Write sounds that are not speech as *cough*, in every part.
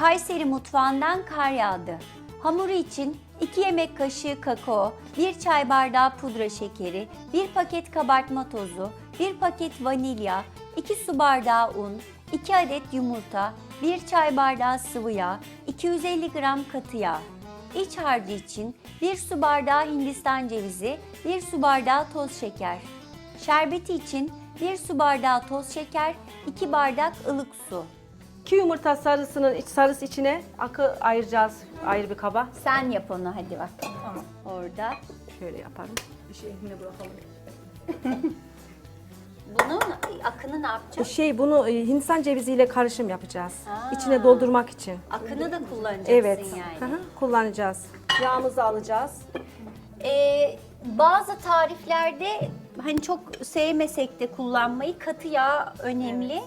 Kayseri mutfağından kar yağdı. Hamuru için 2 yemek kaşığı kakao, 1 çay bardağı pudra şekeri, 1 paket kabartma tozu, 1 paket vanilya, 2 su bardağı un, 2 adet yumurta, 1 çay bardağı sıvı yağ, 250 gram katı yağ. İç harcı için 1 su bardağı hindistan cevizi, 1 su bardağı toz şeker. Şerbeti için 1 su bardağı toz şeker, 2 bardak ılık su. İki yumurta sarısının iç sarısı içine akı ayıracağız ayrı bir kaba. Sen yap onu hadi bak. Tamam. Orada. Şöyle yaparım. Bir şey yine bırakalım. *laughs* Bunun akını ne yapacağız? şey bunu e, Hindistan ceviziyle karışım yapacağız. Aa. İçine doldurmak için. Akını da kullanacaksın Evet. yani. Hı, kullanacağız. Yağımızı alacağız. Ee, bazı tariflerde hani çok sevmesek de kullanmayı katı yağ önemli.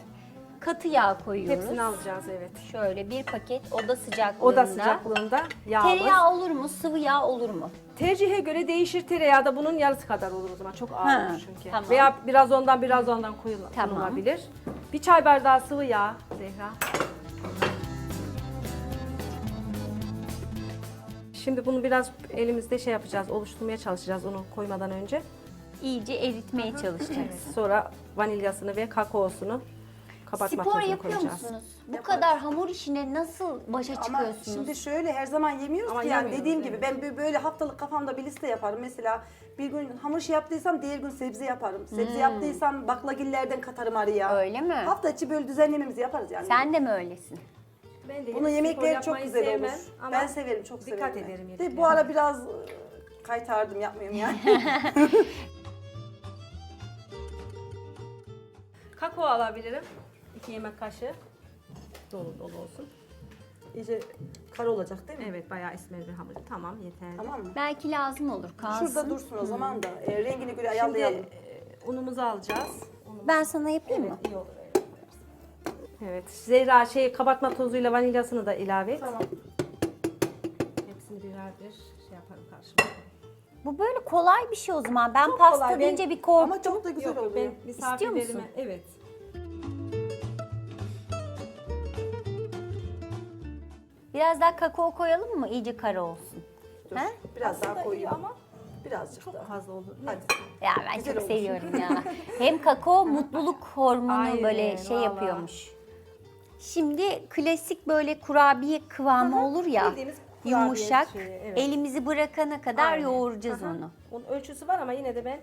Katı yağ koyuyoruz. Hepsini alacağız evet. Şöyle bir paket oda sıcaklığında. Oda sıcaklığında yağımız. Tereyağı olur mu? Sıvı yağ olur mu? Tercihe göre değişir. Tereyağı da bunun yarısı kadar olur o zaman. Çok ağır Ha, olur çünkü. tamam. Veya biraz ondan biraz ondan koyula- Tamam. Bir çay bardağı sıvı yağ Zehra. Şimdi bunu biraz elimizde şey yapacağız, oluşturmaya çalışacağız onu koymadan önce. İyice eritmeye çalışacaksın. Sonra vanilyasını ve kakaosunu kabartma Spor yapıyor koyacağız. musunuz? Bu kadar hamur işine nasıl başa Ama çıkıyorsunuz? şimdi şöyle her zaman yemiyoruz Ama ki yani yemiyoruz, dediğim gibi ben bö- böyle haftalık kafamda bir liste yaparım. Mesela bir gün hamur işi yaptıysam diğer gün sebze yaparım. Sebze yaptıysam baklagillerden katarım araya. Hmm. Öyle mi? Hafta içi böyle düzenlememizi yaparız yani. Sen de mi öylesin? Ben de Bunun spor yemekleri çok yapmayı güzel sevmem olur. ama Ben severim, çok dikkat severim. ederim De yediklerime. bu ara biraz e, kaytardım yapmıyorum yani. *laughs* Kakao alabilirim. 2 yemek kaşığı. Dolu dolu olsun. İyice kar olacak değil mi? Evet bayağı esmer bir hamur. Tamam yeterli. Tamam mı? Belki lazım olur kalsın. Şurada dursun o zaman da e, rengine göre Şimdi ayarlayalım. e, unumuzu alacağız. Ben sana yapayım mı? iyi olur öyle. Evet. Zehra şey kabartma tozuyla vanilyasını da ilave et. Tamam. Hepsini birer bir şey yaparım karşıma. Bu böyle kolay bir şey o zaman. Ben Çok pasta kolay. Ben- deyince bir korktum. Ama çok da güzel Yok, oluyor. ben misafirlerime musun? evet. Biraz daha kakao koyalım mı? İyice kara olsun. Dur, He? Biraz Aslında daha koyayım. ama Birazcık çok daha. fazla olur. Hadi. Ya ben Güzel çok olmuş. seviyorum ya. *laughs* Hem kakao mutluluk hormonu Aynen, böyle şey vallahi. yapıyormuş. Şimdi klasik böyle kurabiye kıvamı olur ya. Bildiğimiz kurabiye Yumuşak. şeyi, evet. Elimizi bırakana kadar Aynen. yoğuracağız Aha. onu. Onun ölçüsü var ama yine de ben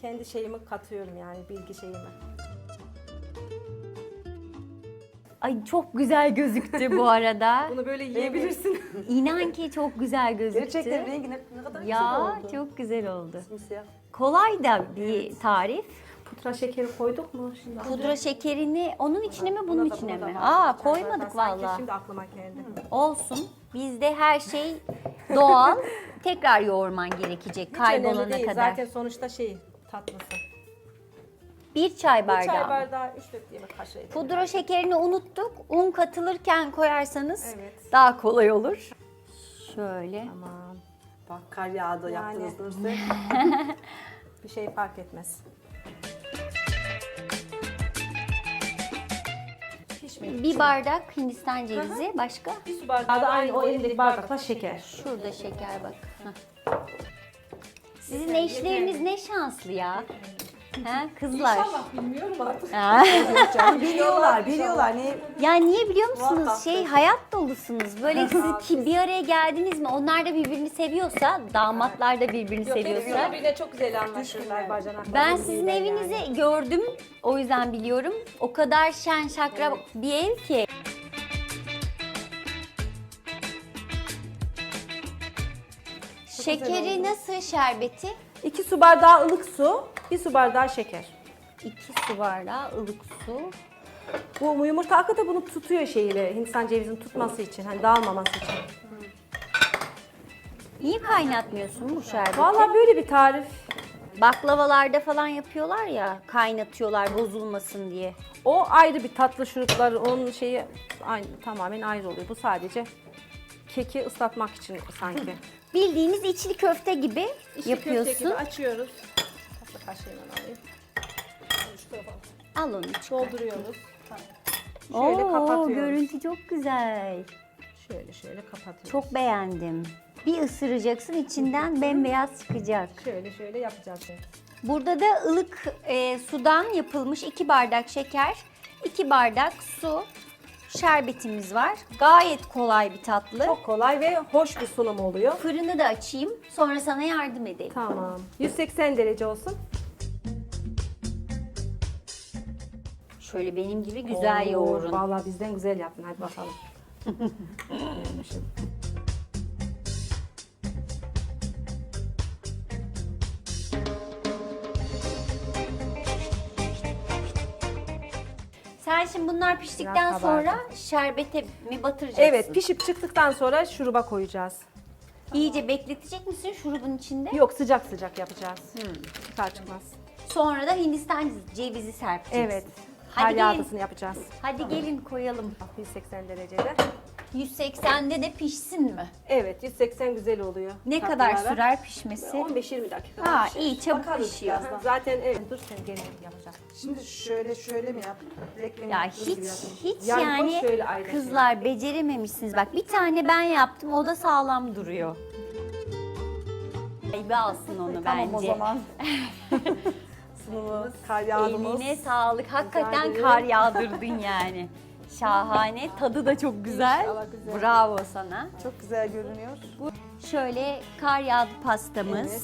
kendi şeyimi katıyorum yani bilgi şeyimi. Ay çok güzel gözüktü bu arada. *laughs* Bunu böyle yiyebilirsin. İnan ki çok güzel gözüktü. Gerçekten rengi ne, ne kadar güzel Ya oldu. çok güzel oldu. Simsiyah. Kolay da bir tarif. Pudra şekeri koyduk mu şimdi? Pudra şekerini onun içine mi bunun Buna da- içine buna da mi? Aa Çay koymadık sanki vallahi. Şimdi aklıma geldi. Olsun. Bizde her şey doğal. Tekrar yoğurman gerekecek Hiç önemli kaybolana değil. kadar. Zaten sonuçta şey tatlısı. Bir çay Bir bardağı. çay mı? bardağı 3-4 yemek kaşığı. edelim. Pudra şekerini unuttuk. Un katılırken koyarsanız Evet. daha kolay olur. Şöyle. Tamam. Bak kar yağdı Yani. yaptınız Nurse. *laughs* Bir şey fark etmez. Pişmedi. Bir bardak Hindistan cevizi. Başka? Bir su bardağı da aynı o elindeki bardakla şeker. Şurada şeker bak. Hah. Sizin eşleriniz ne şanslı ya. Ha, kızlar. bilmiyorum artık. Canım *laughs* biliyorlar, biliyorlar. Niye? Ya niye biliyor musunuz? Şey hayat dolusunuz. Böyle siz ki bir araya geldiniz mi? Onlar da birbirini seviyorsa, damatlar da birbirini seviyorsa. Birbirine çok güzel anlaşırlar bacanaklar. Ben sizin evinizi gördüm. O yüzden biliyorum. O kadar şen şakra bir ev ki. Şekeri nasıl şerbeti? 2 su bardağı ılık su, 1 su bardağı şeker. 2 su bardağı ılık su. Bu yumurta akı da bunu tutuyor şeyle Hindistan cevizinin tutması için, hani dağılmaması için. Niye kaynatmıyorsun bu şerbeti? Vallahi böyle bir tarif. Baklavalarda falan yapıyorlar ya kaynatıyorlar bozulmasın diye. O ayrı bir tatlı şurupları, onun şeyi aynı, tamamen ayrı oluyor. Bu sadece keki ıslatmak için sanki. *laughs* Bildiğiniz içli köfte gibi İşte yapıyorsun. köfte gibi açıyoruz. Tatlı kaşığıyla alayım. Al onu çıkar. Dolduruyoruz. Şöyle Oo, kapatıyoruz. görüntü çok güzel. Şöyle şöyle kapatıyoruz. Çok beğendim. Bir ısıracaksın içinden bembeyaz çıkacak. Şöyle şöyle yapacağız. şimdi. Burada da ılık e, sudan yapılmış 2 bardak şeker, 2 bardak su, şerbetimiz var. Gayet kolay bir tatlı. Çok kolay ve hoş bir sunum oluyor. Fırını da açayım. Sonra sana yardım edeyim. Tamam. 180 derece olsun. Şöyle benim gibi güzel Oo, yoğurun. Vallahi bizden güzel yaptın. Hadi bakalım. *laughs* Sen şimdi bunlar piştikten Biraz kabardı. sonra şerbete mi batıracaksın? Evet pişip çıktıktan sonra şuruba koyacağız. İyice bekletecek misin şurubun içinde? Yok sıcak sıcak yapacağız. Çıkar çıkmaz. Sonra da Hindistan cevizi serpeceksin. Evet. Hadi Hadi gelin. yapacağız. Hadi gelin koyalım. 180 derecede. 180'de de pişsin mi? Evet 180 güzel oluyor. Ne kadar Tatlılara. sürer pişmesi? 15-20 dakika. Ha pişer. iyi çabuk Bakarız pişiyor. birazdan. Zaten evet. Dur sen gene yapacağım. Şimdi şöyle şöyle mi yap? Reklam Ya hiç gibi hiç Yani şöyle ayrı kızlar becerememişsiniz. Bak bir tane ben yaptım o da sağlam duruyor. Ayıbe alsın onu Tamam bence. o zaman. *laughs* Sunumumuz, kar yağdımız. Eline sağlık. Hakikaten ederim. kar yağdırdın yani. Şahane. Tadı da çok güzel. İnşallah güzel. Bravo sana. Çok güzel görünüyor. Şöyle kar yağdı pastamız. Evet.